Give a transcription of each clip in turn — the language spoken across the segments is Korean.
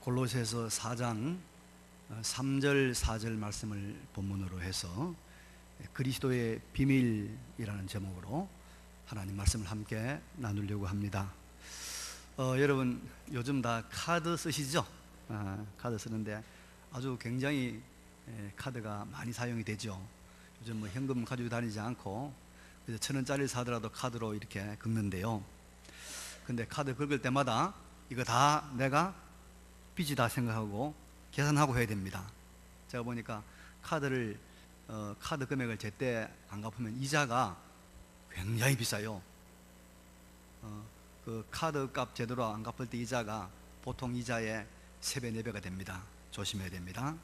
골로새서 4장 3절 4절 말씀을 본문으로 해서 그리스도의 비밀이라는 제목으로 하나님 말씀을 함께 나누려고 합니다. 어, 여러분 요즘 다 카드 쓰시죠? 아, 카드 쓰는데 아주 굉장히 에, 카드가 많이 사용이 되죠. 요즘 뭐 현금 가지고 다니지 않고 천 원짜리 사더라도 카드로 이렇게 긁는데요. 근데 카드 긁을 때마다 이거 다 내가 빚이다 생각하고 계산하고 해야 됩니다. 제가 보니까 카드를 어, 카드 금액을 제때 안 갚으면 이자가 굉장히 비싸요. 어, 그 카드 값 제대로 안 갚을 때 이자가 보통 이자의 3배, 4배가 됩니다. 조심해야 됩니다.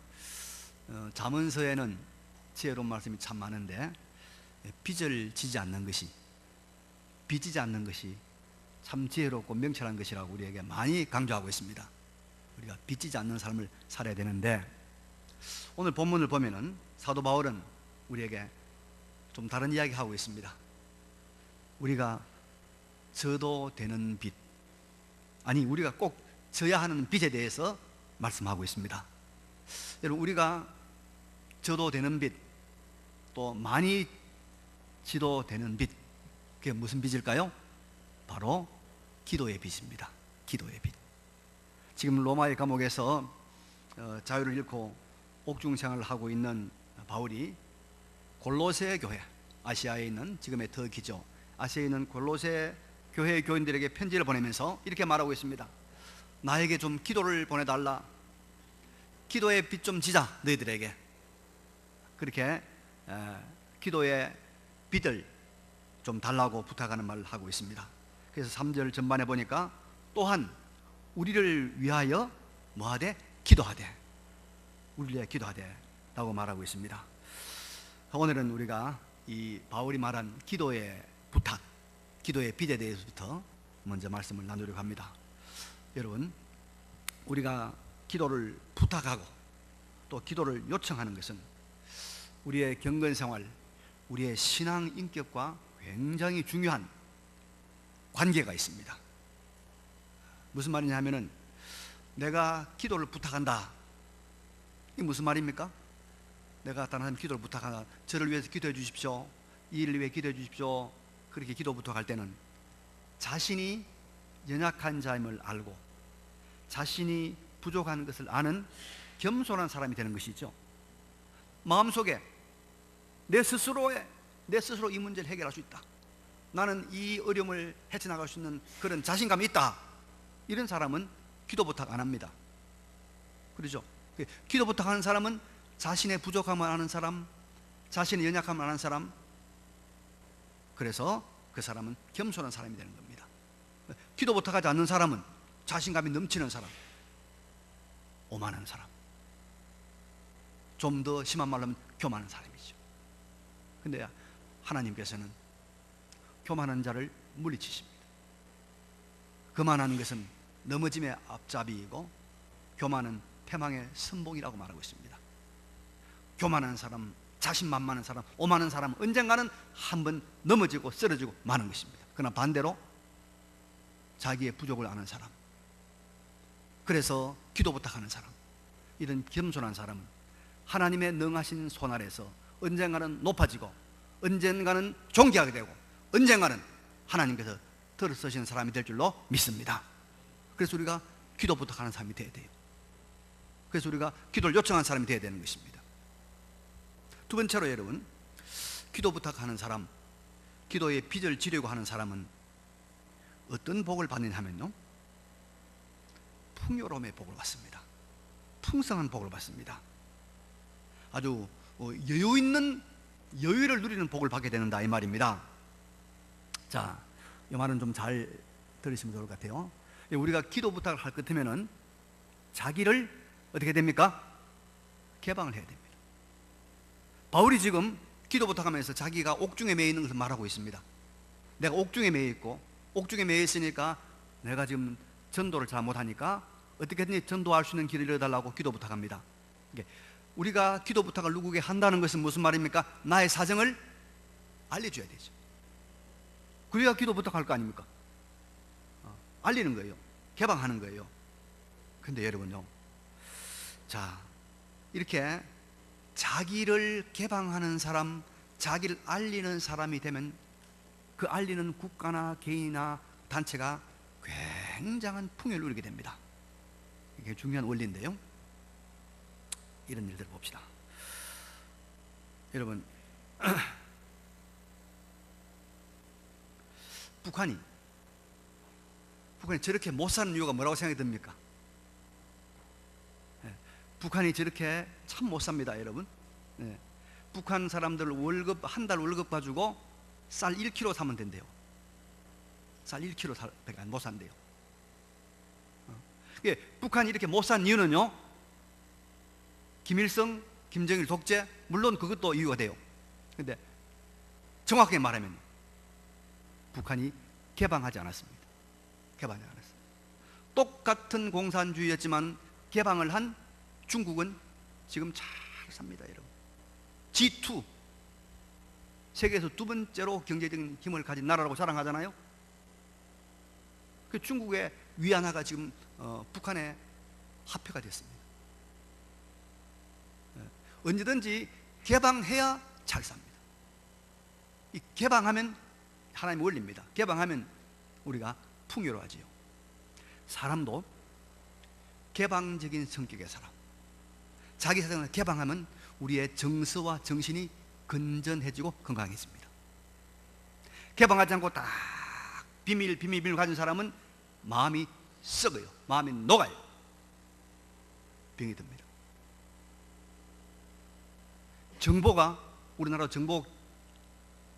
어, 자문서에는 지혜로운 말씀이 참 많은데 예, 빚을 지지 않는 것이 빚지지 않는 것이 참 지혜롭고 명철한 것이라고 우리에게 많이 강조하고 있습니다. 우리가 빚지지 않는 삶을 살아야 되는데 오늘 본문을 보면은 사도 바울은 우리에게 좀 다른 이야기 하고 있습니다. 우리가 져도 되는 빚 아니 우리가 꼭 져야 하는 빚에 대해서 말씀하고 있습니다. 여러분 우리가 져도 되는 빚 또 많이 지도 되는 빚 그게 무슨 빚일까요? 바로 기도의 빚입니다. 기도의 빚. 지금 로마의 감옥에서 어, 자유를 잃고 옥중 생활을 하고 있는 바울이 골로새 교회 아시아에 있는 지금의 터키죠. 아시아에 있는 골로새 교회 교인들에게 편지를 보내면서 이렇게 말하고 있습니다. 나에게 좀 기도를 보내달라. 기도의 빚좀 지자 너희들에게. 그렇게 에, 기도의 빚을 좀 달라고 부탁하는 말을 하고 있습니다. 그래서 3절 전반에 보니까 또한 우리를 위하여 뭐하되 기도하되 우리를 위하여 기도하되 라고 말하고 있습니다. 오늘은 우리가 이 바울이 말한 기도의 부탁, 기도의 빚에 대해서부터 먼저 말씀을 나누려고 합니다. 여러분, 우리가 기도를 부탁하고 또 기도를 요청하는 것은 우리의 경건 생활, 우리의 신앙 인격과 굉장히 중요한 관계가 있습니다. 무슨 말이냐 하면은 내가 기도를 부탁한다. 이게 무슨 말입니까? 내가 다른 사람 기도를 부탁한다. 저를 위해서 기도해 주십시오. 이 일을 위해 기도해 주십시오. 그렇게 기도 부탁할 때는 자신이 연약한 자임을 알고 자신이 부족한 것을 아는 겸손한 사람이 되는 것이죠. 마음속에 내 스스로의 내 스스로 이 문제를 해결할 수 있다. 나는 이 어려움을 헤쳐나갈 수 있는 그런 자신감이 있다. 이런 사람은 기도 부탁 안 합니다. 그러죠? 기도 부탁하는 사람은 자신의 부족함을 아는 사람, 자신의 연약함을 아는 사람, 그래서 그 사람은 겸손한 사람이 되는 겁니다. 기도 부탁하지 않는 사람은 자신감이 넘치는 사람, 오만한 사람, 좀 더 심한 말로 하면 교만한 사람이죠. 근데 하나님께서는 교만한 자를 물리치십니다. 그만하는 것은 넘어짐의 앞잡이이고 교만은 패망의 선봉이라고 말하고 있습니다. 교만한 사람, 자신만만한 사람, 오만한 사람 언젠가는 한 번 넘어지고 쓰러지고 마는 것입니다. 그러나 반대로 자기의 부족을 아는 사람, 그래서 기도 부탁하는 사람, 이런 겸손한 사람은 하나님의 능하신 손 아래서 언젠가는 높아지고 언젠가는 존귀하게 되고 언젠가는 하나님께서 들어서시는 사람이 될 줄로 믿습니다. 그래서 우리가 기도 부탁하는 사람이 되어야 돼요. 그래서 우리가 기도를 요청하는 사람이 되어야 되는 것입니다. 두 번째로 여러분, 기도 부탁하는 사람, 기도의 빚을 지려고 하는 사람은 어떤 복을 받느냐 하면요. 풍요로움의 복을 받습니다. 풍성한 복을 받습니다. 아주 어, 여유 있는 여유를 누리는 복을 받게 되는다 이 말입니다. 자, 이 말은 좀 잘 들으시면 좋을 것 같아요. 우리가 기도 부탁을 할 것이면은 자기를 어떻게 됩니까? 개방을 해야 됩니다. 바울이 지금 기도 부탁하면서 자기가 옥중에 매여 있는 것을 말하고 있습니다. 내가 옥중에 매여 있고 옥중에 매여 있으니까 내가 지금 전도를 잘 못하니까 어떻게든 전도할 수 있는 길을 열어달라고 기도 부탁합니다. 우리가 기도 부탁을 누구에게 한다는 것은 무슨 말입니까? 나의 사정을 알려줘야 되죠. 그래야 기도 부탁할 거 아닙니까? 어, 알리는 거예요. 개방하는 거예요. 근데 여러분요. 자, 이렇게 자기를 개방하는 사람, 자기를 알리는 사람이 되면 그 알리는 국가나 개인이나 단체가 굉장한 풍요를 누리게 됩니다. 이게 중요한 원리인데요. 이런 일들을 봅시다. 여러분, 북한이 북한이 저렇게 못 사는 이유가 뭐라고 생각이 듭니까? 예, 북한이 저렇게 참 못 삽니다, 여러분. 예, 북한 사람들 월급 한 달 월급 가지고 쌀 1kg 사면 된대요. 쌀 1kg 밖에 못 산대요. 어. 예, 북한이 이렇게 못 산 이유는요. 김일성, 김정일 독재 물론 그것도 이유가 돼요. 근데 정확하게 말하면 북한이 개방하지 않았습니다. 개방하지 않았어요. 똑같은 공산주의였지만 개방을 한 중국은 지금 잘 삽니다, 여러분. G2 세계에서 두 번째로 경제적인 힘을 가진 나라라고 자랑하잖아요. 그 중국의 위안화가 지금 어, 북한의 화폐가 됐습니다. 예, 언제든지 개방해야 잘 삽니다. 이 개방하면 하나님 원리입니다. 개방하면 우리가 풍요로워지요. 사람도 개방적인 성격의 사람. 자기 세상을 개방하면 우리의 정서와 정신이 건전해지고 건강해집니다. 개방하지 않고 딱 비밀 비밀 비밀 가진 사람은 마음이 썩어요. 마음이 녹아요. 병이 듭니다. 정보가 우리나라 정보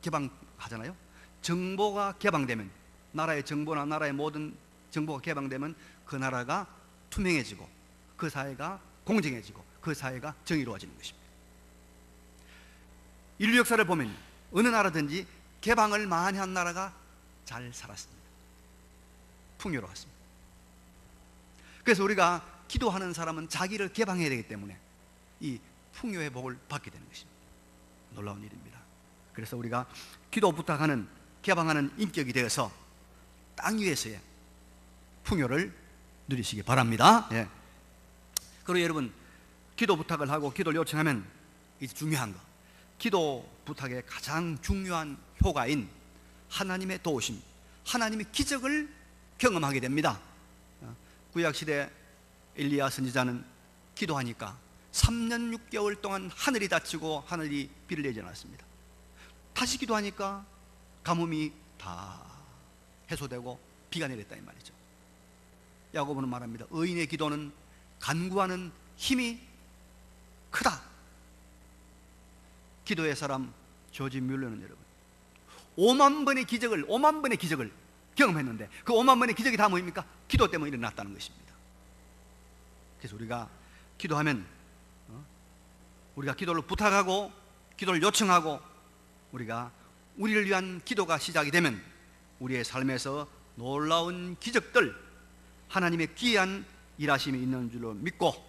개방하잖아요. 정보가 개방되면 나라의 정보나 나라의 모든 정보가 개방되면 그 나라가 투명해지고 그 사회가 공정해지고 그 사회가 정의로워지는 것입니다. 인류 역사를 보면 어느 나라든지 개방을 많이 한 나라가 잘 살았습니다. 풍요로웠습니다. 그래서 우리가 기도하는 사람은 자기를 개방해야 되기 때문에 이 풍요의 복을 받게 되는 것입니다. 놀라운 일입니다. 그래서 우리가 기도 부탁하는 개방하는 인격이 되어서 땅 위에서의 풍요를 누리시기 바랍니다. 예. 그리고 여러분 기도 부탁을 하고 기도를 요청하면 이제 중요한 거 기도 부탁의 가장 중요한 효과인 하나님의 도우심, 하나님의 기적을 경험하게 됩니다. 어, 구약 시대 엘리야 선지자는 기도하니까 3년 6개월 동안 하늘이 닫히고 하늘이 비를 내지 않았습니다. 다시 기도하니까 가뭄이 다 해소되고 비가 내렸다 이 말이죠. 야고보는 말합니다. 의인의 기도는 간구하는 힘이 크다. 기도의 사람 조지 뮬러는 여러분 5만 번의 기적을 5만 번의 기적을 경험했는데 그 5만 번의 기적이 다 뭐입니까? 기도 때문에 일어났다는 것입니다. 그래서 우리가 기도하면 어? 우리가 기도를 부탁하고 기도를 요청하고 우리가 우리를 위한 기도가 시작이 되면 우리의 삶에서 놀라운 기적들 하나님의 귀한 일하심이 있는 줄로 믿고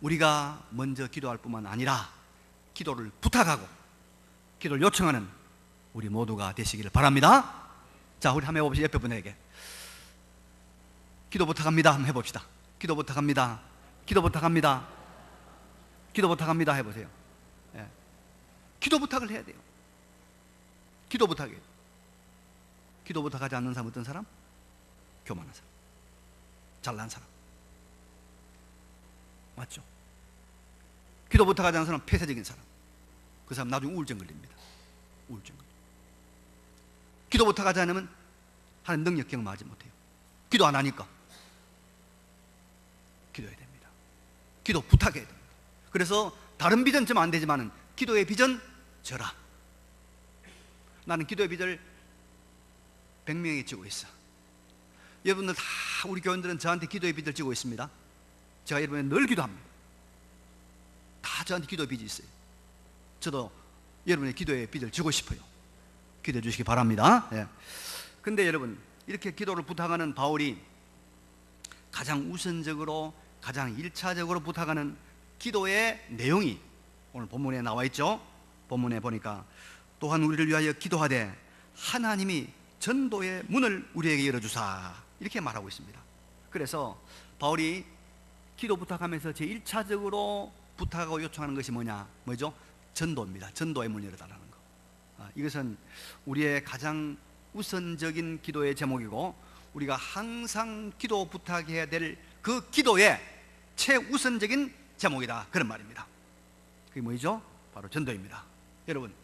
우리가 먼저 기도할 뿐만 아니라 기도를 부탁하고 기도를 요청하는 우리 모두가 되시기를 바랍니다. 자, 우리 한번 해봅시다. 옆에 분에게 기도 부탁합니다. 한번 해봅시다. 기도 부탁합니다. 기도 부탁합니다. 기도 부탁합니다. 해보세요. 예. 기도 부탁을 해야 돼요. 기도 부탁해. 기도 부탁하지 않는 사람 어떤 사람? 교만한 사람. 잘난 사람. 맞죠? 기도 부탁하지 않는 사람 폐쇄적인 사람. 그 사람 나중에 우울증 걸립니다. 우울증. 기도 부탁하지 않으면 하나님 능력 경험하지 못해요. 기도 안 하니까. 기도해야 됩니다. 기도 부탁해야 됩니다. 그래서 다른 비전 좀 안 되지만은 기도의 비전 저라. 나는 기도의 비전을 100명이 지고 있어. 여러분들 다 우리 교인들은 저한테 기도의 빚을 지고 있습니다. 제가 여러분에 늘 기도합니다. 다 저한테 기도의 빚이 있어요. 저도 여러분의 기도의 빚을 지고 싶어요. 기도해 주시기 바랍니다. 예. 근데 여러분, 이렇게 기도를 부탁하는 바울이 가장 우선적으로, 가장 일차적으로 부탁하는 기도의 내용이 오늘 본문에 나와 있죠. 본문에 보니까 또한 우리를 위하여 기도하되 하나님이 전도의 문을 우리에게 열어주사 이렇게 말하고 있습니다. 그래서 바울이 기도 부탁하면서 제 1차적으로 부탁하고 요청하는 것이 뭐냐? 뭐죠? 전도입니다. 전도의 문을 열어달라는 거. 아, 이것은 우리의 가장 우선적인 기도의 제목이고 우리가 항상 기도 부탁해야 될 그 기도의 최우선적인 제목이다. 그런 말입니다. 그게 뭐죠? 바로 전도입니다. 여러분,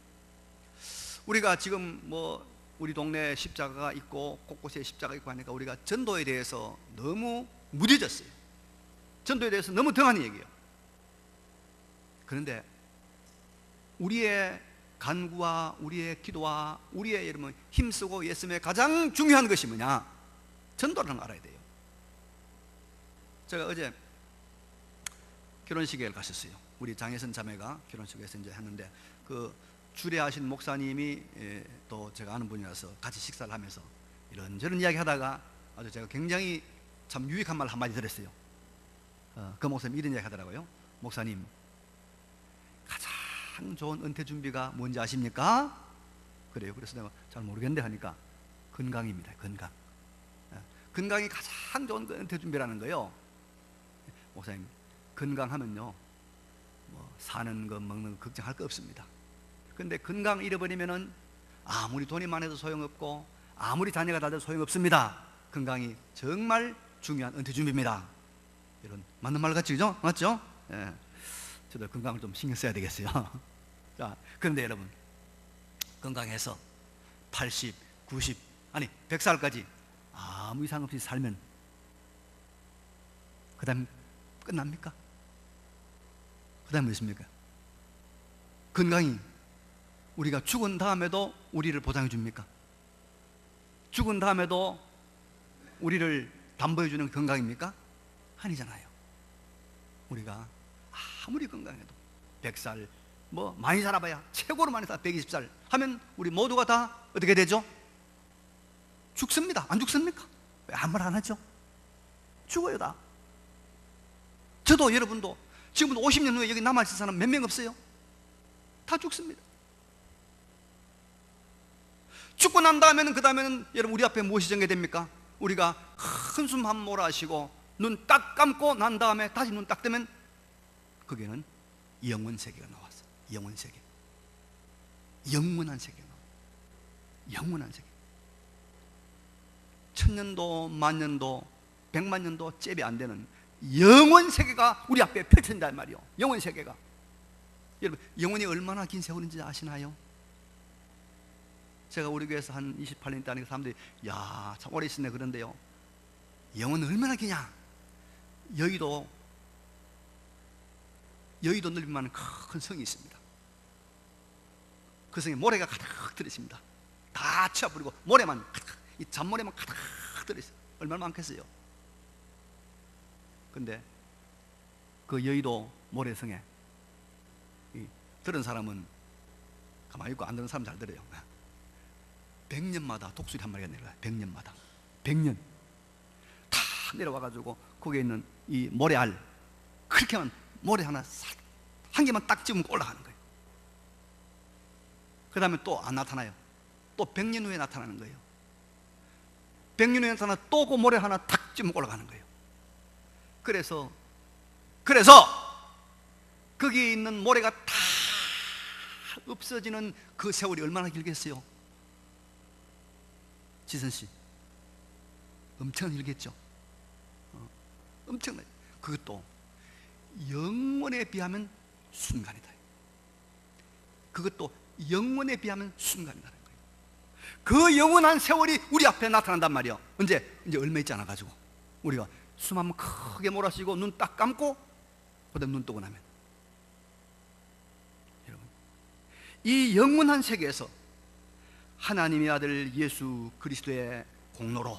우리가 지금 뭐 우리 동네 십자가가 있고 곳곳에 십자가 있고 하니까 우리가 전도에 대해서 너무 무뎌졌어요. 전도에 대해서 너무 등한히 얘기해요. 그런데 우리의 간구와 우리의 기도와 우리의 여러분 힘쓰고 예수님의 가장 중요한 것이 뭐냐? 전도라는 걸 알아야 돼요. 제가 어제 결혼식에 갔었어요. 우리 장혜선 자매가 결혼식에서 이제 했는데 그 주례하신 목사님이 예, 또 제가 아는 분이라서 같이 식사를 하면서 이런저런 이야기 하다가 아주 제가 굉장히 참 유익한 말 한마디 들었어요. 어, 그 목사님 이런 이야기 하더라고요. 목사님, 가장 좋은 은퇴 준비가 뭔지 아십니까? 그래요. 그래서 내가 잘 모르겠는데 하니까 건강입니다. 건강. 어, 건강이 가장 좋은 그 은퇴 준비라는 거요. 목사님, 건강하면요, 뭐 사는 거 먹는 거 걱정할 거 없습니다. 근데 건강 잃어버리면은 아무리 돈이 많아도 소용없고 아무리 자녀가 다 돼도 소용없습니다. 건강이 정말 중요한 은퇴 준비입니다. 이런 맞는 말 같죠, 그죠? 맞죠? 예. 저도 건강을 좀 신경 써야 되겠어요. 자, 그런데 여러분 건강해서 80, 90 아니 100살까지 아무 이상 없이 살면 그다음 끝납니까? 그다음 무엇입니까? 건강이 우리가 죽은 다음에도 우리를 보장해 줍니까? 죽은 다음에도 우리를 담보해 주는 건강입니까? 아니잖아요. 우리가 아무리 건강해도 100살 뭐 많이 살아봐야 최고로 많이 살아 120살 하면 우리 모두가 다 어떻게 되죠? 죽습니다. 안 죽습니까? 왜 아무 말 안 하죠? 죽어요 다. 저도 여러분도 지금 50년 후에 여기 남아있을 사람 몇 명 없어요? 다 죽습니다. 죽고 난 다음에는 그 다음에는 여러분 우리 앞에 무엇이 전개됩니까? 우리가 큰숨한 몰아쉬고 눈 딱 감고 난 다음에 다시 눈 딱 뜨면 거기에는 영원 세계가 나왔어. 영원 세계. 영원한 세계. 영원한 세계. 천년도 만년도 백만 년도 잽이 안 되는 영원 세계가 우리 앞에 펼쳐진단 말이요. 영원 세계가. 여러분 영원이 얼마나 긴 세월인지 아시나요? 제가 우리 교회에서 한 28년 있다니까 사람들이 야, 참 오래 있었네 그런데요. 영혼은 얼마나 기냐? 여의도 여의도 넓이만 큰 성이 있습니다. 그 성에 모래가 가득 들어 있습니다. 다 치워버리고 모래만 가득, 이 잔모래만 가득 들어 있어요. 얼마나 많겠어요? 근데 그 여의도 모래성에 이 들은 사람은 가만히 있고 안 들은 사람 잘 들어요. 100년마다 독수리 한 마리가 내려와요. 100년마다. 100년. 다 내려와가지고 거기에 있는 이 모래알 그렇게만 모래 하나 싹, 한 개만 딱 집으면 올라가는 거예요. 그 다음에 또 안 나타나요. 또 100년 후에 나타나는 거예요. 100년 후에 나타나 또그 모래 하나 탁 집으면 올라가는 거예요. 그래서 그래서 거기 있는 모래가 다 없어지는 그 세월이 얼마나 길겠어요? 지선 씨, 엄청 일겠죠. 어, 엄청나요. 그것도 영원에 비하면 순간이다. 그것도 영원에 비하면 순간이라는 거예요. 그 영원한 세월이 우리 앞에 나타난단 말이요. 언제 이제 얼마 있지 않아 가지고 우리가 숨 한번 크게 몰아쉬고 눈 딱 감고 그다음 눈 뜨고 나면 여러분 이 영원한 세계에서 하나님의 아들 예수 그리스도의 공로로.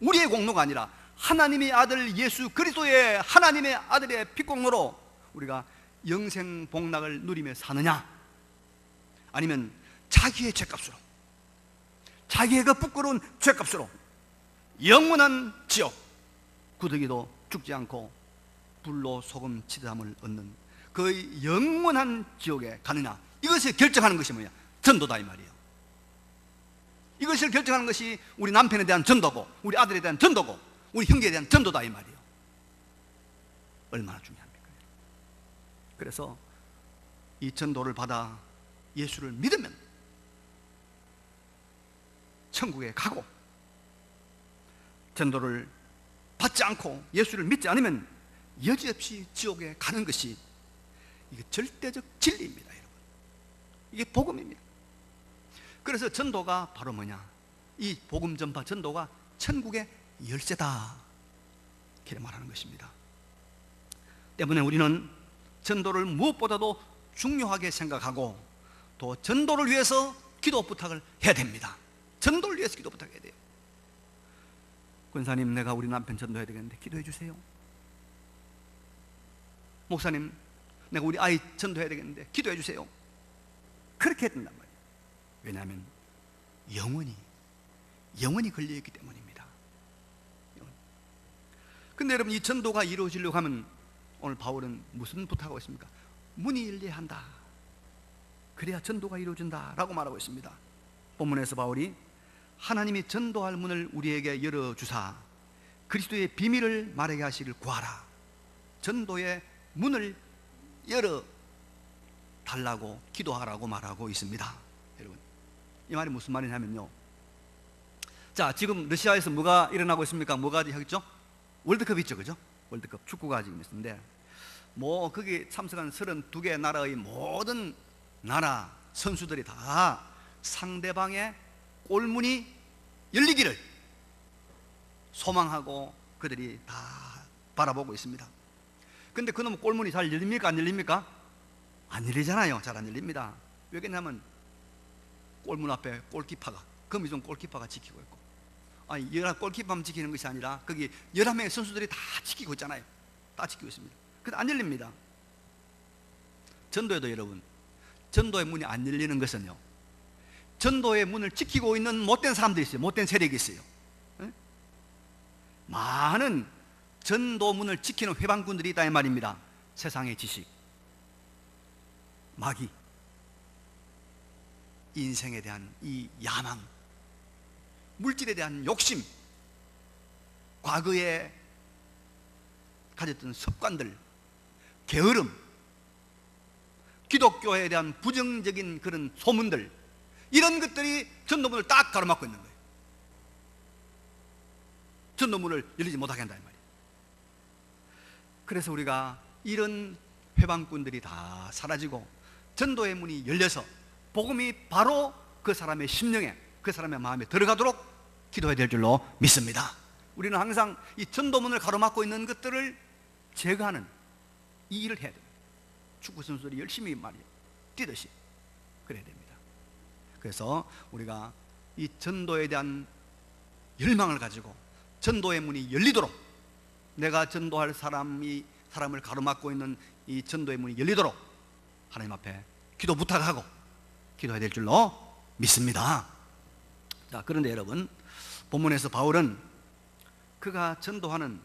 우리의 공로가 아니라 하나님의 아들 예수 그리스도의 하나님의 아들의 빛공로로 우리가 영생 복락을 누리며 사느냐? 아니면 자기의 죄값으로 자기의 그 부끄러운 죄값으로 영원한 지옥 구더기도 죽지 않고 불로 소금 치드함을 얻는 그 영원한 지옥에 가느냐? 이것을 결정하는 것이 뭐냐? 전도다 이 말이에요 이것을 결정하는 것이 우리 남편에 대한 전도고 우리 아들에 대한 전도고 우리 형제에 대한 전도다 이 말이에요 얼마나 중요합니까? 그래서 이 전도를 받아 예수를 믿으면 천국에 가고 전도를 받지 않고 예수를 믿지 않으면 여지없이 지옥에 가는 것이 이게 절대적 진리입니다, 여러분. 이게 복음입니다. 그래서 전도가 바로 뭐냐? 이 복음 전파 전도가 천국의 열쇠다. 이렇게 말하는 것입니다. 때문에 우리는 전도를 무엇보다도 중요하게 생각하고 또 전도를 위해서 기도 부탁을 해야 됩니다. 전도를 위해서 기도 부탁해야 돼요. 권사님, 내가 우리 남편 전도해야 되겠는데 기도해 주세요. 목사님, 내가 우리 아이 전도해야 되겠는데 기도해 주세요. 그렇게 해야 된단 말이에요. 왜냐하면 영원히 영원히 걸려 있기 때문입니다. 근데 여러분 이 전도가 이루어지려고 하면 오늘 바울은 무슨 부탁하고 있습니까? 문이 열려야 한다. 그래야 전도가 이루어진다라고 말하고 있습니다. 본문에서 바울이 하나님이 전도할 문을 우리에게 열어 주사 그리스도의 비밀을 말하게 하시길 구하라. 전도의 문을 열어 달라고 기도하라고 말하고 있습니다. 이 말이 무슨 말이냐면요. 자, 지금 러시아에서 뭐가 일어나고 있습니까? 뭐가 하겠죠? 월드컵 있죠, 그죠? 월드컵 축구가 지금 있는데, 뭐 거기 참석한 32개 나라의 모든 나라 선수들이 다 상대방의 골문이 열리기를 소망하고 그들이 다 바라보고 있습니다. 근데 그놈 골문이 잘 열립니까? 안 열립니까? 안 열리잖아요. 잘 안 열립니다. 왜냐하면 골문 앞에 골키퍼가 거미종 골키퍼가 지키고 있고 아니 열한 골키퍼만 지키는 것이 아니라 거기 열한 명의 선수들이 다 지키고 있잖아요. 다 지키고 있습니다. 근데 안 열립니다. 전도에도 여러분 전도의 문이 안 열리는 것은요. 전도의 문을 지키고 있는 못된 사람들이 있어요. 못된 세력이 있어요. 에? 많은 전도 문을 지키는 회방꾼들이 있다 이 말입니다. 세상의 지식, 마귀, 인생에 대한 이 야망, 물질에 대한 욕심, 과거에 가졌던 습관들, 게으름, 기독교에 대한 부정적인 그런 소문들, 이런 것들이 전도문을 딱 가로막고 있는 거예요. 전도문을 열리지 못하게 한다 이 말이에요. 그래서 우리가 이런 회방꾼들이 다 사라지고 전도의 문이 열려서 복음이 바로 그 사람의 심령에 그 사람의 마음에 들어가도록 기도해야 될 줄로 믿습니다. 우리는 항상 이 전도문을 가로막고 있는 것들을 제거하는 이 일을 해야 됩니다. 축구 선수들이 열심히 말이에요. 뛰듯이 그래야 됩니다. 그래서 우리가 이 전도에 대한 열망을 가지고 전도의 문이 열리도록 내가 전도할 사람이 사람을 가로막고 있는 이 전도의 문이 열리도록 하나님 앞에 기도 부탁하고 기도해야 될 줄로 믿습니다. 자, 그런데 여러분, 본문에서 바울은 그가 전도하는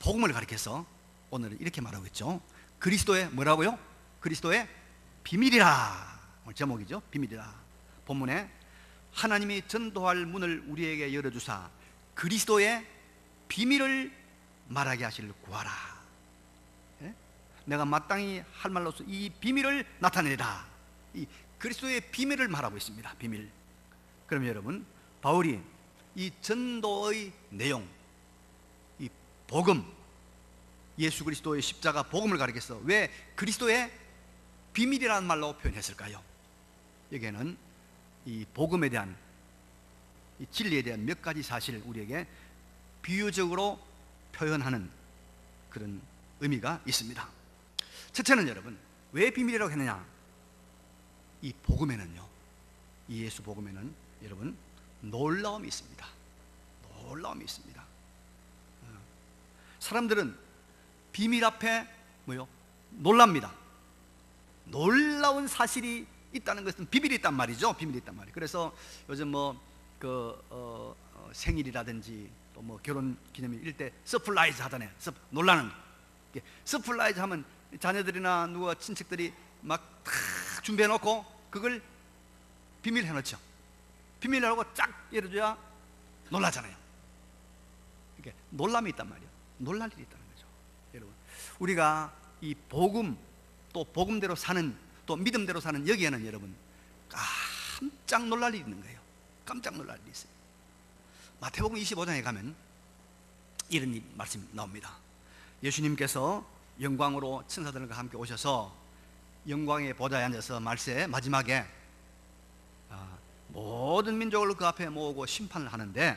복음을 가리켜서 오늘 이렇게 말하고 있죠. 그리스도의 뭐라고요? 그리스도의 비밀이라. 오늘 제목이죠. 비밀이라. 본문에 하나님이 전도할 문을 우리에게 열어주사 그리스도의 비밀을 말하게 하시를 구하라. 예? 내가 마땅히 할 말로서 이 비밀을 나타내라. 이 그리스도의 비밀을 말하고 있습니다. 비밀. 그럼 여러분, 바울이 이 전도의 내용, 이 복음, 예수 그리스도의 십자가 복음을 가리켜서 왜 그리스도의 비밀이라는 말로 표현했을까요? 여기에는 이 복음에 대한 이 진리에 대한 몇 가지 사실을 우리에게 비유적으로 표현하는 그런 의미가 있습니다. 첫째는 여러분, 왜 비밀이라고 했느냐? 이 복음에는요, 이 예수 복음에는 여러분, 놀라움이 있습니다. 놀라움이 있습니다. 어. 사람들은 비밀 앞에 뭐요? 놀랍니다. 놀라운 사실이 있다는 것은 비밀이 있단 말이죠. 비밀이 있단 말이에요. 그래서 요즘 뭐그 어, 어, 생일이라든지 또 뭐 결혼 기념일 때 서프라이즈 하잖아요. 서, 놀라는 서프라이즈 하면 자녀들이나 누가 친척들이 막다 준비해 놓고 그걸 비밀 해 놓죠. 비밀하고 쫙 열어줘야 놀라잖아요. 이게 놀람이 있단 말이에요. 놀랄 일이 있다는 거죠. 여러분, 우리가 이 복음 또 복음대로 사는 또 믿음대로 사는 여기에는 여러분 깜짝 놀랄 일이 있는 거예요. 깜짝 놀랄 일이 있어요. 마태복음 25장에 가면 이런 이 말씀이 나옵니다. 예수님께서 영광으로 천사들과 함께 오셔서 영광의 보좌에 앉아서 말세 마지막에 아, 모든 민족을 그 앞에 모으고 심판을 하는데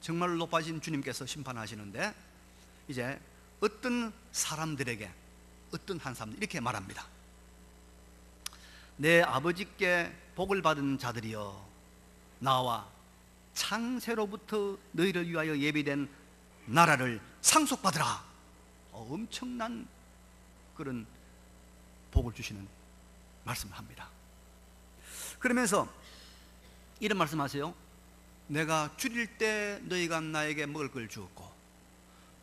정말 높아진 주님께서 심판하시는데 이제 어떤 사람들에게 어떤 한 사람들 이렇게 말합니다. 내 아버지께 복을 받은 자들이여 나와 창세로부터 너희를 위하여 예비된 나라를 상속받으라. 어, 엄청난 그런 복을 주시는 말씀을 합니다. 그러면서 이런 말씀하세요. 내가 줄일 때 너희가 나에게 먹을 걸 주었고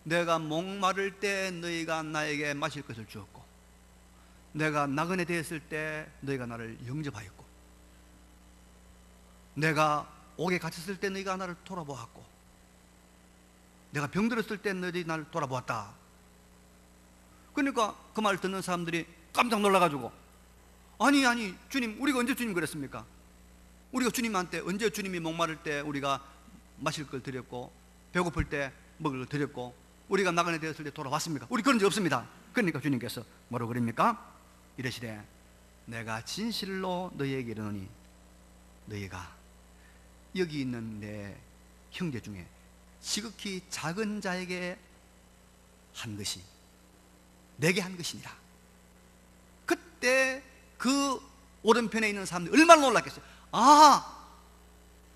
내가 목마를 때 너희가 나에게 마실 것을 주었고 내가 나그네 되었을 때 너희가 나를 영접하였고 내가 옥에 갇혔을 때 너희가 나를 돌아보았고 내가 병들었을 때 너희들이 나를 돌아보았다 그러니까 그 말 듣는 사람들이 깜짝 놀라가지고 아니 아니 주님 우리가 언제 주님 그랬습니까? 우리가 주님한테 언제 주님이 목마를 때 우리가 마실 걸 드렸고 배고플 때 먹을 걸 드렸고 우리가 나그네 되었을 때 돌아왔습니까? 우리 그런 적 없습니다. 그러니까 주님께서 뭐라고 그럽니까? 이러시되 내가 진실로 너희에게 이르노니 너희가 여기 있는 내 형제 중에 지극히 작은 자에게 한 것이 내게 한 것이니라. 그때 그 오른편에 있는 사람들이 얼마나 놀랐겠어요. 아,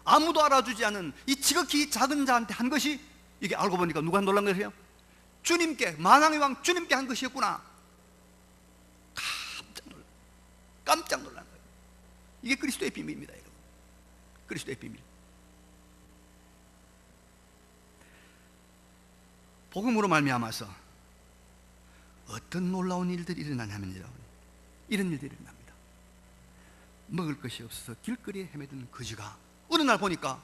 아무도 알아주지 않은 이 지극히 작은 자한테 한 것이 이게 알고 보니까 누가 놀란 거예요? 주님께 만왕의 왕 주님께 한 것이었구나. 깜짝 놀라. 깜짝 놀란 거예요. 이게 그리스도의 비밀입니다, 여러분. 그리스도의 비밀. 복음으로 말미암아서 어떤 놀라운 일들이 일어나냐면 이런 일들이 일어납니다. 먹을 것이 없어서 길거리에 헤매던 거지가 어느 날 보니까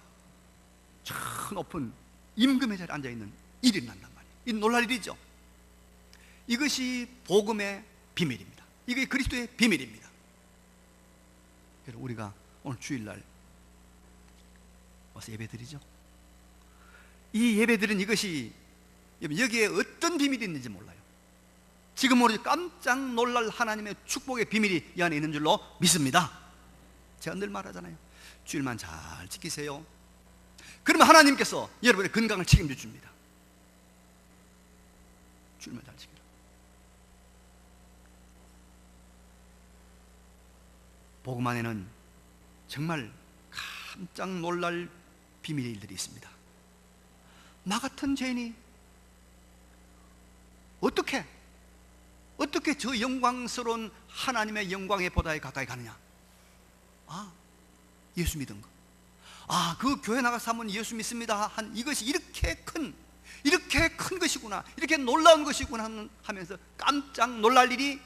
저 높은 임금의 자리에 앉아 있는 일이 일어난단 말이에요. 이 놀랄 일이죠. 이것이 복음의 비밀입니다. 이게 그리스도의 비밀입니다. 여러분 우리가 오늘 주일날 와서 예배드리죠. 이 예배드린 이것이 여기에 어떤 비밀이 있는지 몰라요. 지금 모르지 깜짝 놀랄 하나님의 축복의 비밀이 이 안에 있는 줄로 믿습니다. 제가 늘 말하잖아요. 주일만 잘 지키세요. 그러면 하나님께서 여러분의 건강을 책임져 줍니다. 주일만 잘 지키라. 복음 안에는 정말 깜짝 놀랄 비밀의 일들이 있습니다. 나 같은 죄인이 어떻게 어떻게 저 영광스러운 하나님의 영광의 보다에 가까이 가느냐? 아, 예수 믿은 거. 아, 그 교회 나가서 한번 예수 믿습니다. 한 이것이 이렇게 큰, 이렇게 큰 것이구나. 이렇게 놀라운 것이구나 하면서 깜짝 놀랄 일이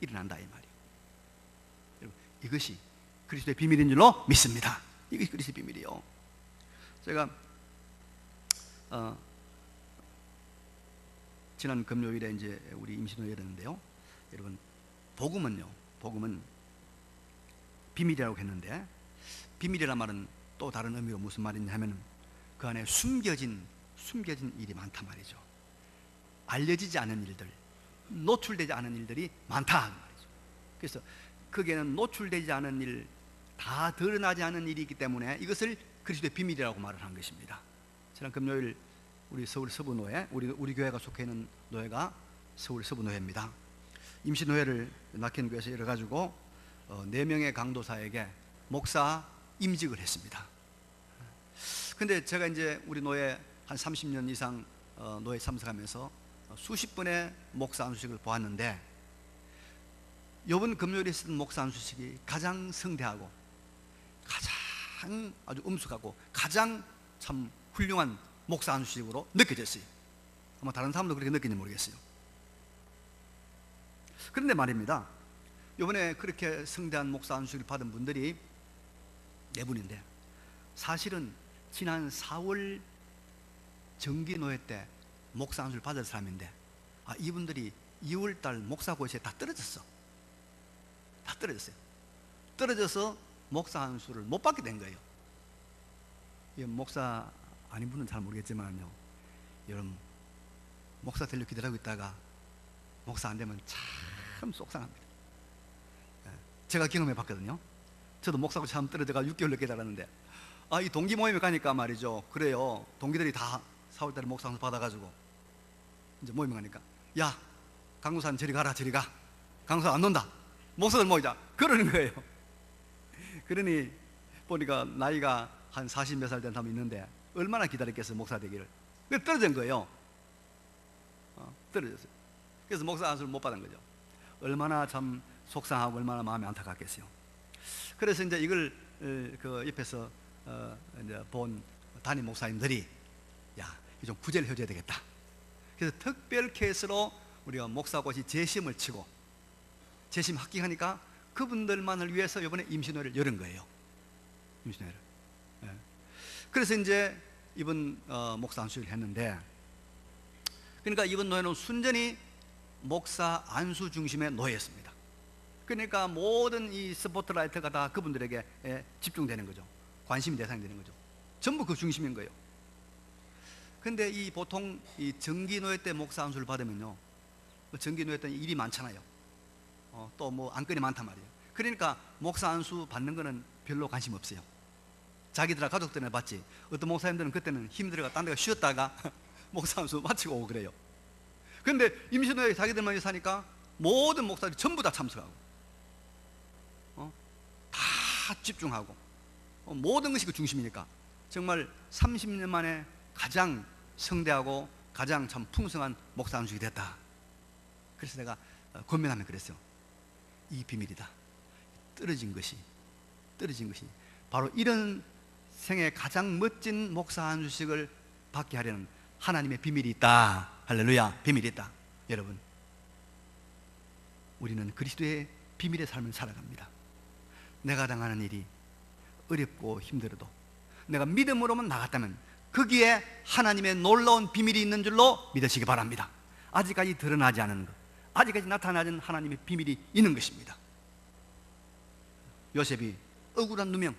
일어난다. 이 말이에요. 여러분, 이것이 그리스도의 비밀인 줄로 믿습니다. 이것이 그리스도의 비밀이요. 제가, 어, 지난 금요일에 이제 우리 임신회였는데요. 여러분, 복음은요, 복음은 비밀이라고 했는데, 비밀이란 말은 또 다른 의미로 무슨 말이냐 하면 그 안에 숨겨진, 숨겨진 일이 많단 말이죠. 알려지지 않은 일들, 노출되지 않은 일들이 많다. 말이죠. 그래서 거기에는 노출되지 않은 일, 다 드러나지 않은 일이기 때문에 이것을 그리스도의 비밀이라고 말을 한 것입니다. 지난 금요일 우리 서울 서부노회, 우리 우리 교회가 속해 있는 노회가 서울 서부노회입니다. 임시 노회를 낙현 교회에서 열어 가지고 어, 네 명의 강도사에게 목사 임직을 했습니다. 근데 제가 이제 우리 노회 한 30년 이상 어, 노회 참석하면서 수십 번의 목사 안수식을 보았는데 이번 금요일에 있었던 목사 안수식이 가장 성대하고 가장 아주 음숙하고 가장 참 훌륭한 목사 안수식으로 느껴졌어요. 아마 다른 사람도 그렇게 느끼는지 모르겠어요. 그런데 말입니다. 이번에 그렇게 성대한 목사 안수식을 받은 분들이 네 분인데 사실은 지난 4월 정기노회 때 목사 안수를 받을 사람인데 아 이분들이 2월 달 목사 고시에 다 떨어졌어. 다 떨어졌어요. 떨어져서 목사 안수를 못 받게 된 거예요. 이 목사 아닌 분은 잘 모르겠지만요. 여러분 목사 되려 기다리고 있다가 목사 안 되면 참 속상합니다. 예, 제가 경험해 봤거든요. 저도 목사고 처음 떨어져가 6개월 넘게 달았는데 아 이 동기 모임에 가니까 말이죠. 그래요. 동기들이 다 4월 달에 목사 안수 받아가지고 이제 모임에 가니까 야 강구산 저리 가라 저리 가 강구산 안 논다 목사들 모이자 그러는 거예요 그러니 보니까 나이가 한 40 몇 살 된 사람이 있는데 얼마나 기다렸겠어요 목사 되기를 그 떨어진 거예요 어, 떨어졌어요 그래서 목사 안수를 못 받은 거죠 얼마나 참 속상하고 얼마나 마음이 안타깝겠어요 그래서 이제 이걸 어, 그 옆에서 어, 이제 본 담임 목사님들이 야, 이좀 구제를 해줘야 되겠다. 그래서 특별 케이스로 우리가 목사고시 재심을 치고 재심 합격하니까 그분들만을 위해서 이번에 임신회를 열은 거예요. 임신회를. 예. 그래서 이제 이번 어, 목사 안수를 했는데 그러니까 이번 노예는 순전히 목사 안수 중심의 노예였습니다. 그러니까 모든 이 스포트라이트가 다 그분들에게 예, 집중되는 거죠. 관심이 대상이 되는 거죠. 전부 그 중심인 거예요. 근데 이 보통 이 정기 노예 때 목사 안수를 받으면요. 그 정기 노예 때는 일이 많잖아요. 어, 또뭐 안건이 많단 말이에요. 그러니까 목사 안수 받는 거는 별로 관심 없어요. 자기들 가족들은 받지. 어떤 목사님들은 그때는 힘들어가 딴 데가 쉬었다가 목사 안수 마치고 오고 그래요. 근데 임신노예 자기들만 사니까 모든 목사들이 전부 다 참석하고 어? 다 집중하고 어, 모든 것이 그 중심이니까 정말 30년 만에 가장 성대하고 가장 참 풍성한 목사 안수이 됐다. 그래서 내가 어, 권면하면 그랬어요. 이 비밀이다. 떨어진 것이 떨어진 것이 바로 이런 생애 가장 멋진 목사 안수식을 받게 하려는 하나님의 비밀이 있다. 할렐루야. 비밀이 있다. 여러분. 우리는 그리스도의 비밀의 삶을 살아갑니다. 내가 당하는 일이 어렵고 힘들어도 내가 믿음으로만 나갔다면 거기에 하나님의 놀라운 비밀이 있는 줄로 믿으시기 바랍니다. 아직까지 드러나지 않은 것, 아직까지 나타나지 않은 하나님의 비밀이 있는 것입니다. 요셉이 억울한 누명,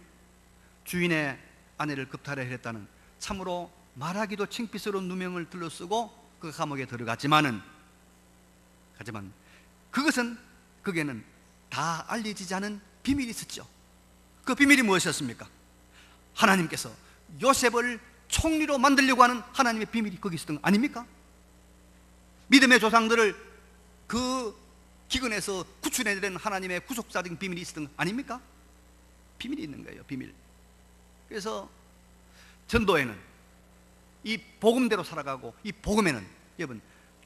주인의 아내를 급탈했다는 참으로 말하기도 창피스러운 누명을 들러쓰고 그 감옥에 들어갔지만은 하지만 그것은 그게는 다 알려지지 않은 비밀이 있었죠. 그 비밀이 무엇이었습니까? 하나님께서 요셉을 총리로 만들려고 하는 하나님의 비밀이 거기 있었던 거 아닙니까? 믿음의 조상들을 그 기근에서 구출해낸 하나님의 구속사적인 비밀이 있었던 거 아닙니까? 비밀이 있는 거예요, 비밀. 그래서 전도에는 이 복음대로 살아가고 이 복음에는 여러분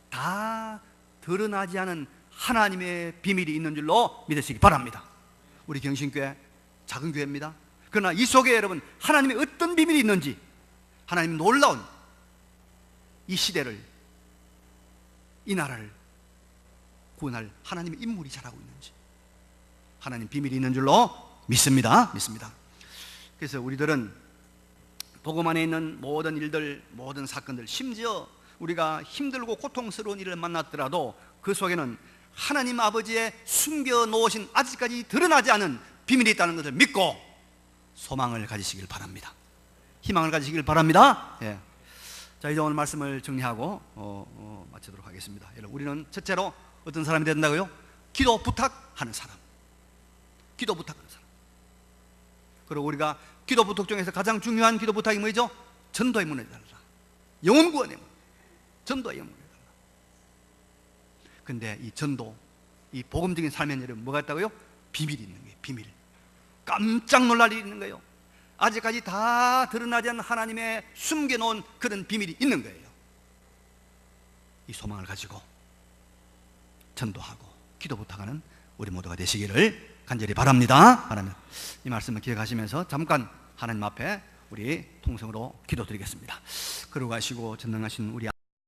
다 드러나지 않은 하나님의 비밀이 있는 줄로 믿으시기 바랍니다. 우리 경신교회 작은 교회입니다. 그러나 이 속에 여러분 하나님의 어떤 비밀이 있는지 하나님 놀라운 이 시대를 이 나라를 구원할 하나님의 인물이 자라고 있는지 하나님 비밀이 있는 줄로 믿습니다. 믿습니다. 그래서 우리들은 복음 안에 있는 모든 일들, 모든 사건들, 심지어 우리가 힘들고 고통스러운 일을 만났더라도 그 속에는 하나님 아버지의 숨겨 놓으신 아직까지 드러나지 않은 비밀이 있다는 것을 믿고 소망을 가지시길 바랍니다. 희망을 가지시길 바랍니다. 예. 자 이제 오늘 말씀을 정리하고 어, 어, 마치도록 하겠습니다. 여러분 우리는 첫째로 어떤 사람이 된다고요? 기도 부탁하는 사람. 기도 부탁하는 사람. 그리고 우리가 기도 부탁 중에서 가장 중요한 기도 부탁이 뭐죠? 전도의 문을 열라. 영혼 구원의 문. 전도의 문을 열라. 근데 이 전도, 이 복음적인 삶에 여러분 뭐가 있다고요? 비밀이 있는 거예요. 비밀. 깜짝 놀랄 일이 있는 거예요. 아직까지 다 드러나지 않은 하나님의 숨겨놓은 그런 비밀이 있는 거예요. 이 소망을 가지고 전도하고 기도 부탁하는 우리 모두가 되시기를 간절히 바랍니다. 바라면 이 말씀을 기억하시면서 잠깐 하나님 앞에 우리 통성으로 기도드리겠습니다. 그러고 가시고 전능하신 우리